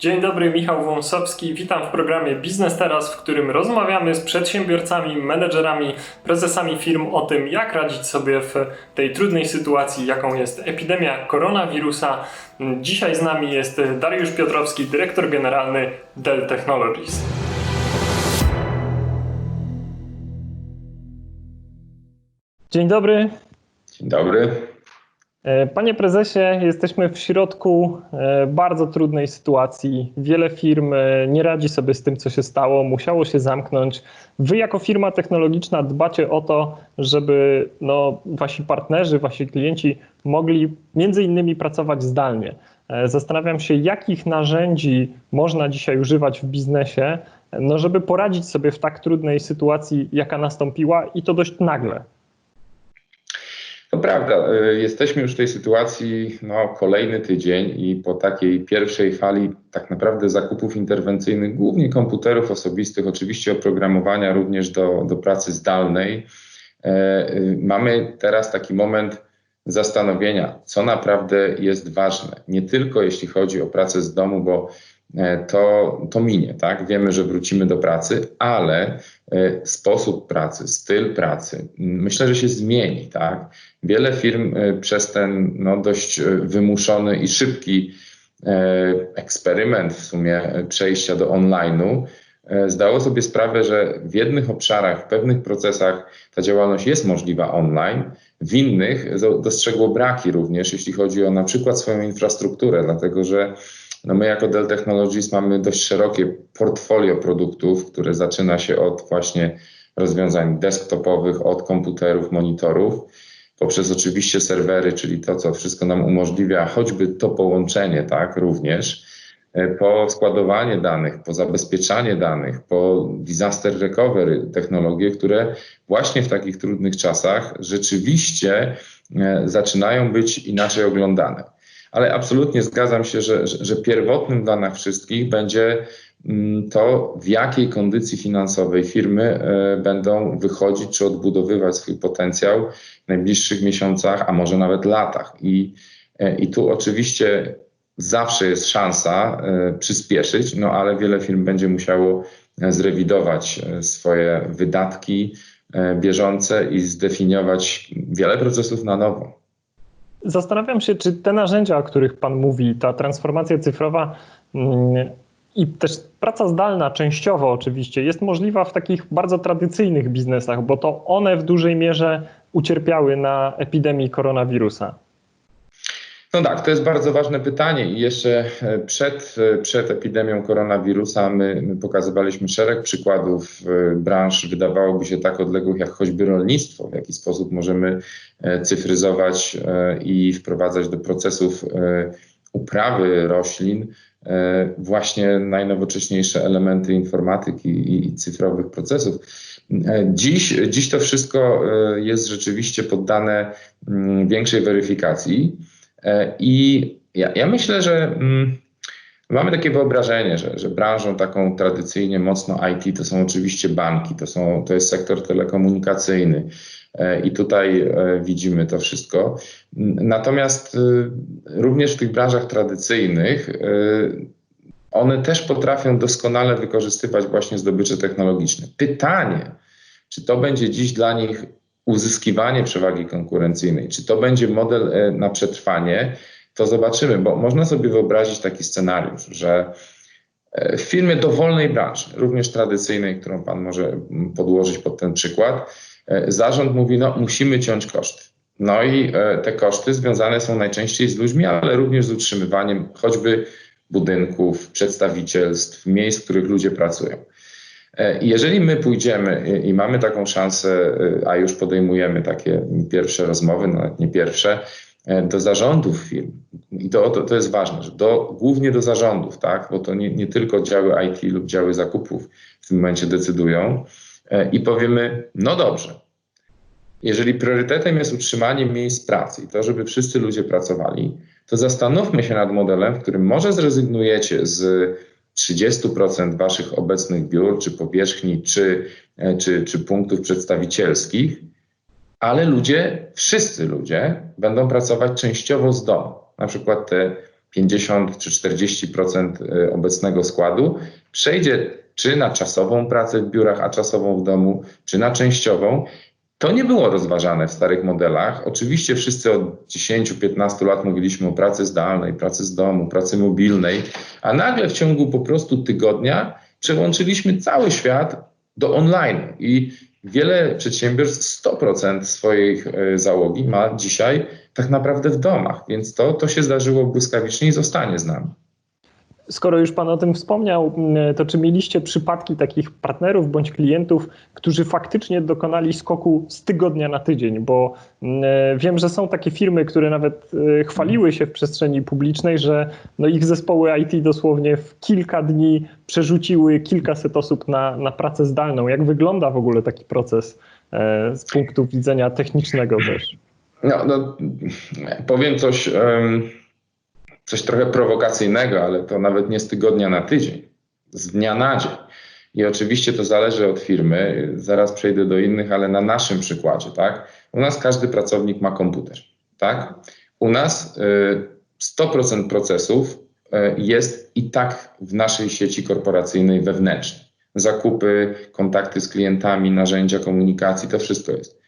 Dzień dobry, Michał Wąsowski. Witam w programie Biznes Teraz, w którym rozmawiamy z przedsiębiorcami, menedżerami, prezesami firm o tym, jak radzić sobie w tej trudnej sytuacji, jaką jest epidemia koronawirusa. Dzisiaj z nami jest Dariusz Piotrowski, dyrektor generalny Dell Technologies. Dzień dobry. Dzień dobry. E, Panie prezesie, jesteśmy w środku e, bardzo trudnej sytuacji. Wiele firm e, nie radzi sobie z tym, co się stało, musiało się zamknąć. Wy, jako firma technologiczna, dbacie o to, żeby no, wasi partnerzy, wasi klienci mogli między innymi pracować zdalnie. Zastanawiam się, jakich narzędzi można dzisiaj używać w biznesie, no, żeby poradzić sobie w tak trudnej sytuacji, jaka nastąpiła i to dość nagle. To prawda, jesteśmy już w tej sytuacji no, kolejny tydzień i po takiej pierwszej fali tak naprawdę zakupów interwencyjnych, głównie komputerów osobistych, oczywiście oprogramowania również do, do pracy zdalnej, e, mamy teraz taki moment zastanowienia, co naprawdę jest ważne. Nie tylko jeśli chodzi o pracę z domu, bo to, to minie, tak? Wiemy, że wrócimy do pracy, ale sposób pracy, styl pracy, myślę, że się zmieni, tak? Wiele firm przez ten no, dość wymuszony i szybki eksperyment w sumie przejścia do online'u zdało sobie sprawę, że w jednych obszarach, w pewnych procesach ta działalność jest możliwa online, w innych dostrzegło braki również, jeśli chodzi o na przykład swoją infrastrukturę, dlatego że no my jako Dell Technologies mamy dość szerokie portfolio produktów, które zaczyna się od właśnie rozwiązań desktopowych, od komputerów, monitorów, poprzez oczywiście serwery, czyli to, co wszystko nam umożliwia, choćby to połączenie, tak, również, po składowanie danych, po zabezpieczanie danych, po disaster recovery, technologie, które właśnie w takich trudnych czasach rzeczywiście zaczynają być inaczej oglądane ale absolutnie zgadzam się, że, że, pierwotnym dla nas wszystkich będzie to, w jakiej kondycji finansowej firmy będą wychodzić czy odbudowywać swój potencjał w najbliższych miesiącach, a może nawet latach. I, i tu oczywiście zawsze jest szansa przyspieszyć, no ale wiele firm będzie musiało zrewidować swoje wydatki bieżące i zdefiniować wiele procesów na nowo. Zastanawiam się, czy te narzędzia, o których Pan mówi, ta transformacja cyfrowa i też praca zdalna, częściowo oczywiście, jest możliwa w takich bardzo tradycyjnych biznesach, bo to one w dużej mierze ucierpiały na epidemii koronawirusa. No tak, to jest bardzo ważne pytanie i jeszcze przed, przed epidemią koronawirusa my, my pokazywaliśmy szereg przykładów branż, wydawałoby się tak odległych jak choćby rolnictwo, w jaki sposób możemy cyfryzować i wprowadzać do procesów uprawy roślin właśnie najnowocześniejsze elementy informatyki i, i cyfrowych procesów. Dziś, dziś to wszystko jest rzeczywiście poddane większej weryfikacji. I ja, ja myślę, że mm, mamy takie wyobrażenie, że, że branżą taką tradycyjnie mocno IT to są oczywiście banki, to, są, to jest sektor telekomunikacyjny. I tutaj widzimy to wszystko. Natomiast również w tych branżach tradycyjnych one też potrafią doskonale wykorzystywać właśnie zdobycze technologiczne. Pytanie, czy to będzie dziś dla nich uzyskiwanie przewagi konkurencyjnej, czy to będzie model na przetrwanie, to zobaczymy, bo można sobie wyobrazić taki scenariusz, że w firmie dowolnej branży, również tradycyjnej, którą Pan może podłożyć pod ten przykład, zarząd mówi, no musimy ciąć koszty. No i te koszty związane są najczęściej z ludźmi, ale również z utrzymywaniem choćby budynków, przedstawicielstw, miejsc, w których ludzie pracują. Jeżeli my pójdziemy i mamy taką szansę, a już podejmujemy takie pierwsze rozmowy, nawet nie pierwsze, do zarządów firm, i to, to, to jest ważne, że do, głównie do zarządów, tak, bo to nie, nie tylko działy IT lub działy zakupów w tym momencie decydują, i powiemy, no dobrze, jeżeli priorytetem jest utrzymanie miejsc pracy i to, żeby wszyscy ludzie pracowali, to zastanówmy się nad modelem, w którym może zrezygnujecie z 30% waszych obecnych biur, czy powierzchni, czy, czy, czy punktów przedstawicielskich, ale ludzie, wszyscy ludzie będą pracować częściowo z domu. Na przykład te 50 czy 40% obecnego składu przejdzie czy na czasową pracę w biurach, a czasową w domu, czy na częściową. To nie było rozważane w starych modelach. Oczywiście wszyscy od 10-15 lat mówiliśmy o pracy zdalnej, pracy z domu, pracy mobilnej, a nagle w ciągu po prostu tygodnia przełączyliśmy cały świat do online i wiele przedsiębiorstw 100% swojej załogi ma dzisiaj tak naprawdę w domach, więc to, to się zdarzyło błyskawicznie i zostanie z nami. Skoro już Pan o tym wspomniał, to czy mieliście przypadki takich partnerów bądź klientów, którzy faktycznie dokonali skoku z tygodnia na tydzień? Bo wiem, że są takie firmy, które nawet e, chwaliły się w przestrzeni publicznej, że no ich zespoły IT dosłownie w kilka dni przerzuciły kilkaset osób na, na pracę zdalną. Jak wygląda w ogóle taki proces e, z punktu widzenia technicznego też? No, no powiem coś. Um coś trochę prowokacyjnego, ale to nawet nie z tygodnia na tydzień, z dnia na dzień. I oczywiście to zależy od firmy, zaraz przejdę do innych, ale na naszym przykładzie, tak? U nas każdy pracownik ma komputer, tak? U nas y, 100% procesów y, jest i tak w naszej sieci korporacyjnej wewnętrznej. Zakupy, kontakty z klientami, narzędzia komunikacji, to wszystko jest.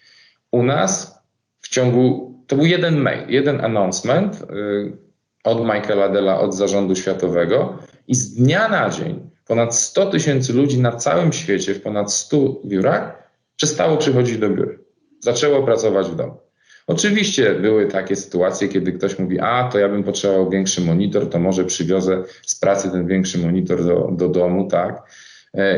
U nas w ciągu, to był jeden mail, jeden announcement, y, od Michaela Della, od zarządu światowego i z dnia na dzień ponad 100 tysięcy ludzi na całym świecie, w ponad 100 biurach, przestało przychodzić do biur. Zaczęło pracować w domu. Oczywiście były takie sytuacje, kiedy ktoś mówi, a to ja bym potrzebował większy monitor, to może przywiozę z pracy ten większy monitor do, do domu, tak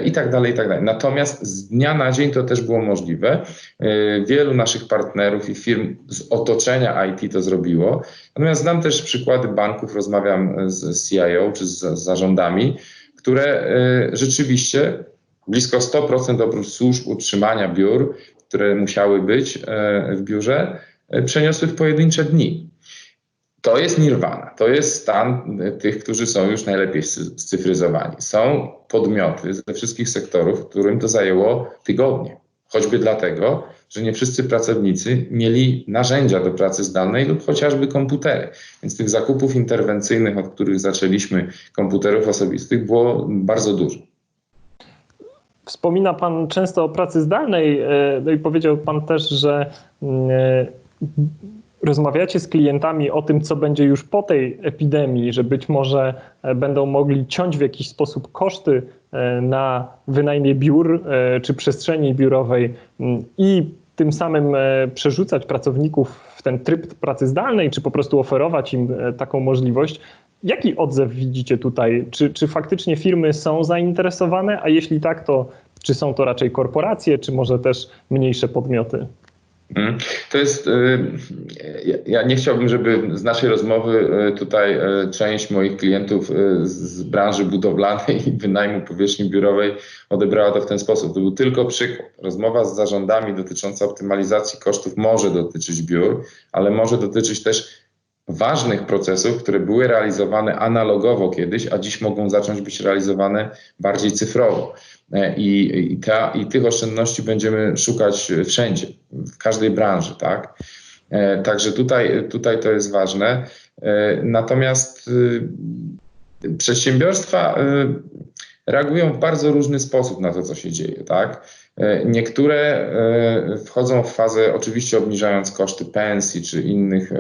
i tak dalej, i tak dalej. Natomiast z dnia na dzień to też było możliwe. E, wielu naszych partnerów i firm z otoczenia IT to zrobiło. Natomiast znam też przykłady banków, rozmawiam z CIO czy z zarządami, które e, rzeczywiście blisko 100% oprócz służb utrzymania biur, które musiały być e, w biurze, przeniosły w pojedyncze dni. To jest nirwana, to jest stan tych, którzy są już najlepiej scyfryzowani. Są podmioty ze wszystkich sektorów, którym to zajęło tygodnie. Choćby dlatego, że nie wszyscy pracownicy mieli narzędzia do pracy zdalnej lub chociażby komputery. Więc tych zakupów interwencyjnych, od których zaczęliśmy, komputerów osobistych, było bardzo dużo. Wspomina Pan często o pracy zdalnej, e, no i powiedział Pan też, że e, rozmawiacie z klientami o tym, co będzie już po tej epidemii, że być może e, będą mogli ciąć w jakiś sposób koszty e, na wynajmie biur e, czy przestrzeni biurowej mm, i tym samym przerzucać pracowników w ten tryb pracy zdalnej, czy po prostu oferować im taką możliwość. Jaki odzew widzicie tutaj? Czy, czy faktycznie firmy są zainteresowane, a jeśli tak, to czy są to raczej korporacje, czy może też mniejsze podmioty? Mhm. To jest, y, ja nie chciałbym, żeby z naszej rozmowy y, tutaj y, część moich klientów z branży budowlanej i wynajmu powierzchni biurowej odebrała to w ten sposób. To był tylko przykład. Rozmowa z zarządami dotycząca optymalizacji kosztów może dotyczyć biur, ale może dotyczyć też ważnych procesów, które były realizowane analogowo kiedyś, a dziś mogą zacząć być realizowane bardziej cyfrowo. E, I, i, ta, I tych oszczędności będziemy szukać wszędzie, w każdej branży, tak? E, także tutaj, tutaj to jest ważne. E, natomiast przedsiębiorstwa reagują w bardzo różny sposób na to, co się dzieje, tak? Niektóre wchodzą w fazę, oczywiście obniżając koszty pensji czy innych,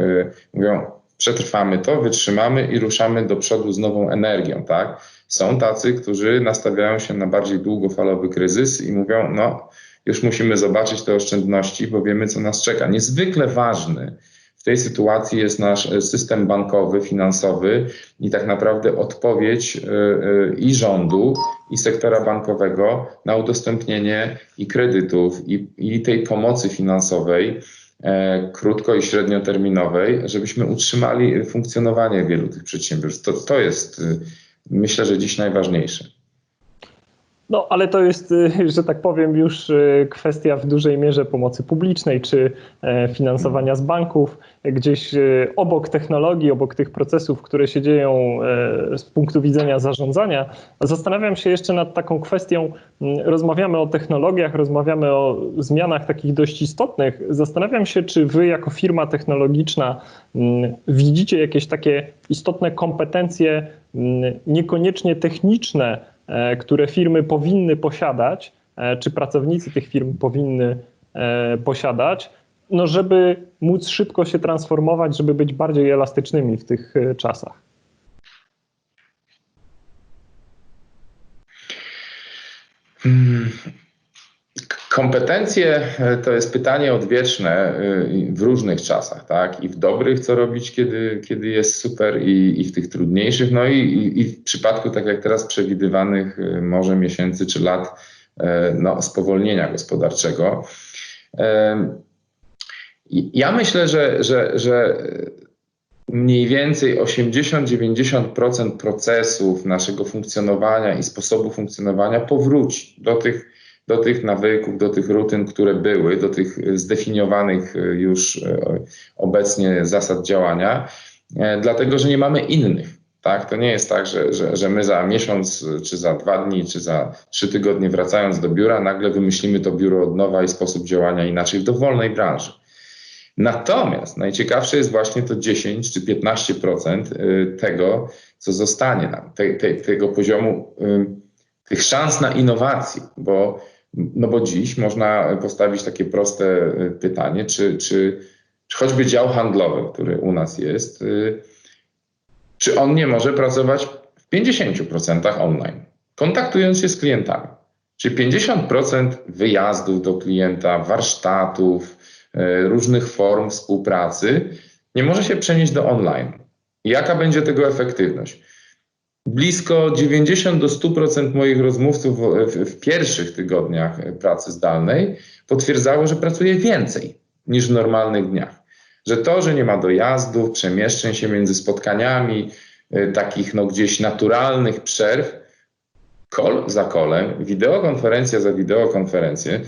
mówią, przetrwamy to, wytrzymamy i ruszamy do przodu z nową energią, tak? Są tacy, którzy nastawiają się na bardziej długofalowy kryzys i mówią, no już musimy zobaczyć te oszczędności, bo wiemy, co nas czeka. Niezwykle ważny w tej sytuacji jest nasz system bankowy, finansowy i tak naprawdę odpowiedź y, y, i rządu, i sektora bankowego na udostępnienie i kredytów, i, i tej pomocy finansowej e, krótko i średnioterminowej, żebyśmy utrzymali funkcjonowanie wielu tych przedsiębiorstw. To, to jest y, myślę, że dziś najważniejsze. No, ale to jest, y, że tak powiem, już y, kwestia w dużej mierze pomocy publicznej czy e, finansowania z banków. Gdzieś y, obok technologii, obok tych procesów, które się dzieją e, z punktu widzenia zarządzania, zastanawiam się jeszcze nad taką kwestią. Rozmawiamy o technologiach, rozmawiamy o zmianach takich dość istotnych. Zastanawiam się, czy wy, jako firma technologiczna, widzicie jakieś takie istotne kompetencje, niekoniecznie techniczne, które firmy powinny posiadać, e, czy pracownicy tych firm powinny e, posiadać, no żeby móc szybko się transformować, żeby być bardziej elastycznymi w tych e, czasach. Mm. Kompetencje e, to jest pytanie odwieczne y, w różnych czasach, tak? I w dobrych, co robić, kiedy, kiedy jest super, i, i w tych trudniejszych, no i, i, i w przypadku, tak jak teraz, przewidywanych y, może miesięcy czy lat e, no, spowolnienia gospodarczego. Ja myślę, że, że, że mniej więcej 80-90% procesów naszego funkcjonowania i sposobu funkcjonowania powróci do tych, do tych nawyków, do tych rutyn, które były, do tych zdefiniowanych już e, obecnie zasad działania, e, dlatego że nie mamy innych. Tak? To nie jest tak, że, że, że my za miesiąc, czy za dwa dni, czy za trzy tygodnie wracając do biura, nagle wymyślimy to biuro od nowa i sposób działania inaczej w dowolnej branży. Natomiast najciekawsze jest właśnie to 10 czy 15% y, tego, co zostanie nam, te, te, tego poziomu, tych szans na innowacje, bo, no bo dziś można postawić takie proste y, pytanie, czy, czy, czy choćby dział handlowy, który u nas jest, czy on nie może pracować w 50% online, kontaktując się z klientami. Czyli 50% wyjazdów do klienta, warsztatów, E, różnych form współpracy, nie może się przenieść do online. Jaka będzie tego efektywność? Blisko 90 do 100% moich rozmówców w, w pierwszych tygodniach pracy zdalnej potwierdzało, że pracuje więcej niż w normalnych dniach. Że to, że nie ma dojazdów, przemieszczeń się między spotkaniami, y, takich no gdzieś naturalnych przerw, kol za kolem, wideokonferencja za wideokonferencję,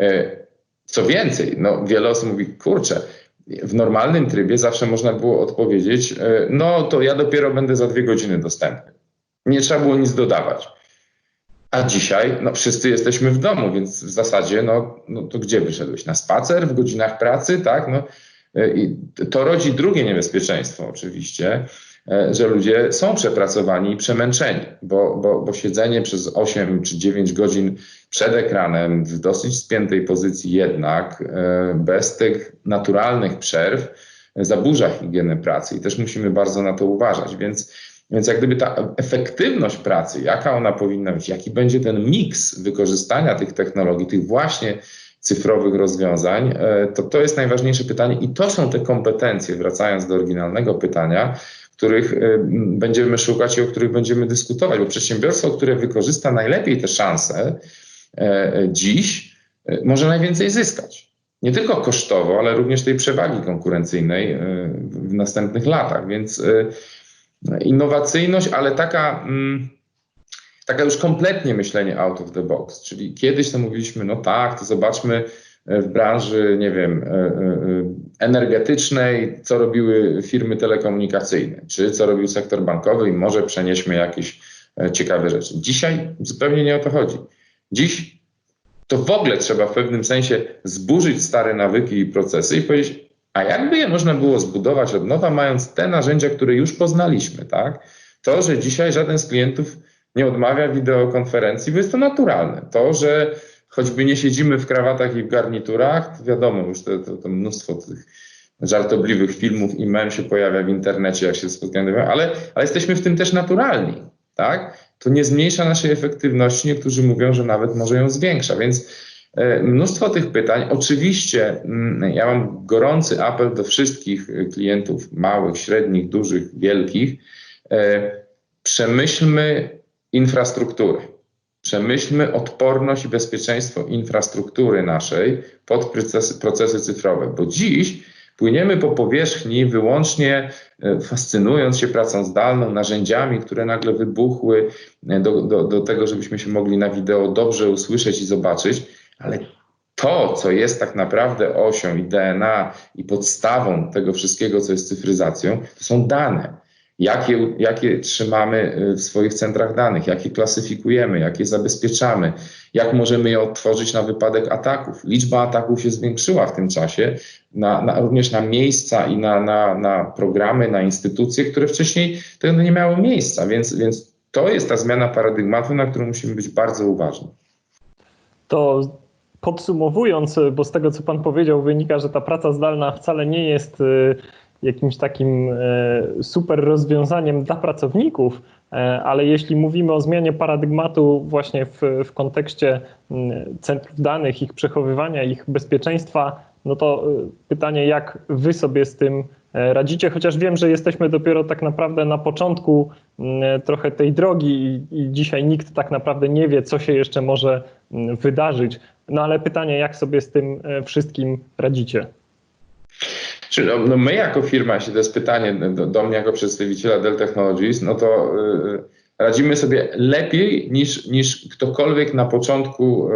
y, co więcej, no, wiele osób mówi, kurczę, w normalnym trybie zawsze można było odpowiedzieć, e, no to ja dopiero będę za dwie godziny dostępny. Nie trzeba było nic dodawać. A dzisiaj, no wszyscy jesteśmy w domu, więc w zasadzie, no, no to gdzie wyszedłeś? Na spacer w godzinach pracy, tak? No, e, i to rodzi drugie niebezpieczeństwo oczywiście, E, że ludzie są przepracowani i przemęczeni, bo, bo, bo siedzenie przez 8 czy 9 godzin przed ekranem w dosyć spiętej pozycji jednak, e, bez tych naturalnych przerw, zaburza higienę pracy i też musimy bardzo na to uważać. Więc, więc jak gdyby ta efektywność pracy, jaka ona powinna być, jaki będzie ten miks wykorzystania tych technologii, tych właśnie cyfrowych rozwiązań, e, to to jest najważniejsze pytanie i to są te kompetencje, wracając do oryginalnego pytania, których y, będziemy szukać i o których będziemy dyskutować, bo przedsiębiorstwo, które wykorzysta najlepiej te szanse e, e, dziś, e, może najwięcej zyskać. Nie tylko kosztowo, ale również tej przewagi konkurencyjnej w następnych latach. Więc innowacyjność, ale taka, mm, taka już kompletnie myślenie out of the box. Czyli kiedyś to mówiliśmy, no tak, to zobaczmy, w branży, nie wiem, e, e, e, energetycznej, co robiły firmy telekomunikacyjne, czy co robił sektor bankowy i może przenieśmy jakieś ciekawe rzeczy. Dzisiaj zupełnie nie o to chodzi. Dziś to w ogóle trzeba w pewnym sensie zburzyć stare nawyki i procesy i powiedzieć, a jakby je można było zbudować od nowa, mając te narzędzia, które już poznaliśmy, tak? To, że dzisiaj żaden z klientów nie odmawia wideokonferencji, bo jest to naturalne. To, że choćby nie siedzimy w krawatach i w garniturach, to wiadomo, już to, to, to mnóstwo tych żartobliwych filmów i mem się pojawia w internecie, jak się spotkamy, ale, ale jesteśmy w tym też naturalni, tak? To nie zmniejsza naszej efektywności, niektórzy mówią, że nawet może ją zwiększa, więc mnóstwo tych pytań. Oczywiście mm, ja mam gorący apel do wszystkich klientów, małych, średnich, dużych, wielkich. E, przemyślmy infrastrukturę. Przemyślmy odporność i bezpieczeństwo infrastruktury naszej pod procesy, procesy cyfrowe, bo dziś Płyniemy po powierzchni wyłącznie e, fascynując się pracą zdalną, narzędziami, które nagle wybuchły e, do, do, do tego, żebyśmy się mogli na wideo dobrze usłyszeć i zobaczyć, ale to, co jest tak naprawdę osią i DNA i podstawą tego wszystkiego, co jest cyfryzacją, to są dane. Jakie, trzymamy y, w swoich centrach danych, jakie klasyfikujemy, jakie zabezpieczamy, jak możemy je odtworzyć na wypadek ataków. Liczba ataków się zwiększyła w tym czasie, na, na, również na miejsca i na, na, na programy, na instytucje, które wcześniej tego nie miały miejsca, więc, więc to jest ta zmiana paradygmatu, na którą musimy być bardzo uważni. To podsumowując, bo z tego co Pan powiedział, wynika, że ta praca zdalna wcale nie jest y, jakimś takim y, super rozwiązaniem dla pracowników, y, ale jeśli mówimy o zmianie paradygmatu właśnie w, w kontekście centrów danych, ich przechowywania, ich bezpieczeństwa, no to pytanie, jak Wy sobie z tym radzicie, chociaż wiem, że jesteśmy dopiero tak naprawdę na początku trochę tej drogi i, i dzisiaj nikt tak naprawdę nie wie, co się jeszcze może wydarzyć. No ale pytanie, jak sobie z tym e, wszystkim radzicie? Czy no, no my jako firma, jeśli to jest pytanie do, do mnie jako przedstawiciela Dell Technologies, no to y, radzimy sobie lepiej niż, niż ktokolwiek na początku y,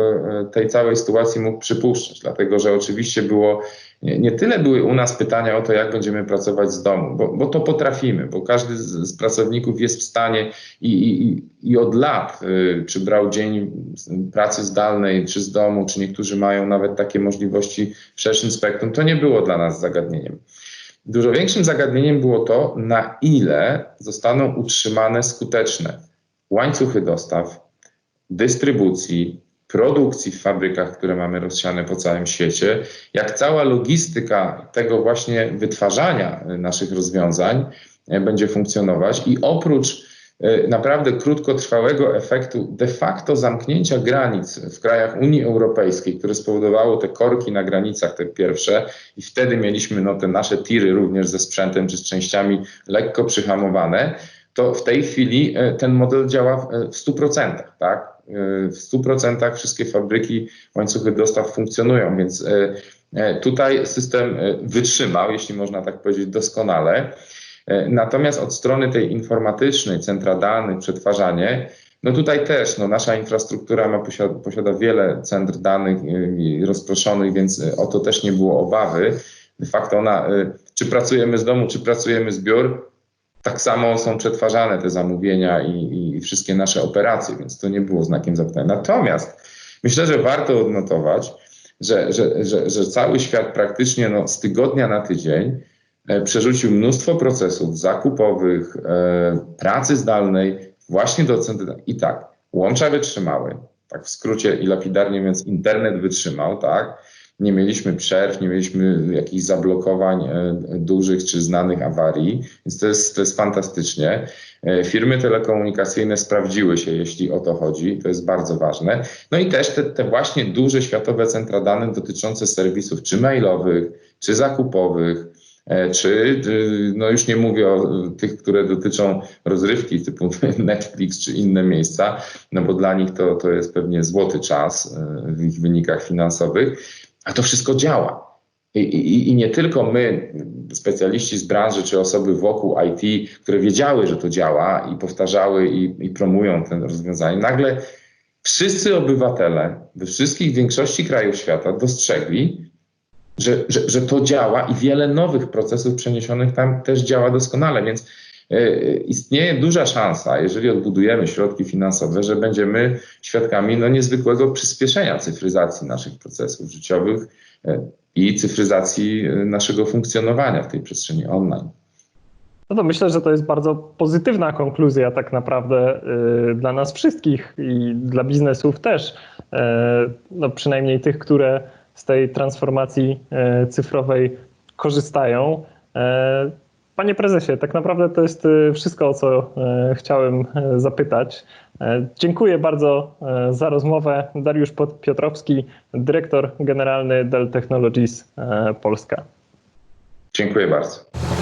y, tej całej sytuacji mógł przypuszczać, dlatego że oczywiście było nie, nie tyle były u nas pytania o to, jak będziemy pracować z domu, bo, bo to potrafimy, bo każdy z, z pracowników jest w stanie i, i, i od lat, y, czy brał dzień pracy zdalnej, czy z domu, czy niektórzy mają nawet takie możliwości w szerszym spektrum, to nie było dla nas zagadnieniem. Dużo większym zagadnieniem było to, na ile zostaną utrzymane skuteczne łańcuchy dostaw, dystrybucji, produkcji w fabrykach, które mamy rozsiane po całym świecie, jak cała logistyka tego właśnie wytwarzania naszych rozwiązań y, będzie funkcjonować. I oprócz naprawdę krótkotrwałego efektu de facto zamknięcia granic w krajach Unii Europejskiej, które spowodowało te korki na granicach, te pierwsze, i wtedy mieliśmy no, te nasze tiry również ze sprzętem czy z częściami lekko przyhamowane, to w tej chwili e, ten model działa w- w 100%, tak? E, W 100% wszystkie fabryki, łańcuchy dostaw funkcjonują, więc e, e, tutaj system e, wytrzymał, jeśli można tak powiedzieć, doskonale. E, Natomiast od strony tej informatycznej, centra danych, przetwarzanie, no tutaj też no nasza infrastruktura ma, posiada, posiada wiele centr danych y, rozproszonych, więc y, o to też nie było obawy. De facto ona, czy pracujemy z domu, czy pracujemy z biur, tak samo są przetwarzane te zamówienia i, i wszystkie nasze operacje, więc to nie było znakiem zapytania. Natomiast myślę, że warto odnotować, że, że, że, że cały świat praktycznie no, z tygodnia na tydzień e, przerzucił mnóstwo procesów zakupowych, e, pracy zdalnej właśnie do centrum. I tak, łącza wytrzymały, tak w skrócie i lapidarnie mówiąc, internet wytrzymał, tak. Nie mieliśmy przerw, nie mieliśmy jakichś zablokowań e, dużych czy znanych awarii, więc to jest, to jest fantastycznie. E, Firmy telekomunikacyjne sprawdziły się, jeśli o to chodzi, to jest bardzo ważne. No i też te, te właśnie duże światowe centra danych dotyczące serwisów, czy mailowych, czy zakupowych, e, czy y, no już nie mówię o y, tych, które dotyczą rozrywki typu Netflix czy inne miejsca, no bo dla nich to, to jest pewnie złoty czas y, w ich wynikach finansowych, a to wszystko działa. I, i, I nie tylko my, specjaliści z branży, czy osoby wokół IT, które wiedziały, że to działa i powtarzały i, i promują te rozwiązanie, nagle wszyscy obywatele we wszystkich większości krajów świata dostrzegli, że, że, że to działa i wiele nowych procesów przeniesionych tam też działa doskonale, więc e, istnieje duża szansa, jeżeli odbudujemy środki finansowe, że będziemy świadkami no, niezwykłego przyspieszenia cyfryzacji naszych procesów życiowych e, i cyfryzacji e, naszego funkcjonowania w tej przestrzeni online. No to myślę, że to jest bardzo pozytywna konkluzja tak naprawdę y, dla nas wszystkich i dla biznesów też. Y, no przynajmniej tych, które z tej transformacji y, cyfrowej korzystają. Y, Panie prezesie, tak naprawdę to jest y, wszystko, o co chciałem zapytać. Dziękuję bardzo za rozmowę. Dariusz Piotrowski, dyrektor generalny Dell Technologies Polska. Dziękuję bardzo.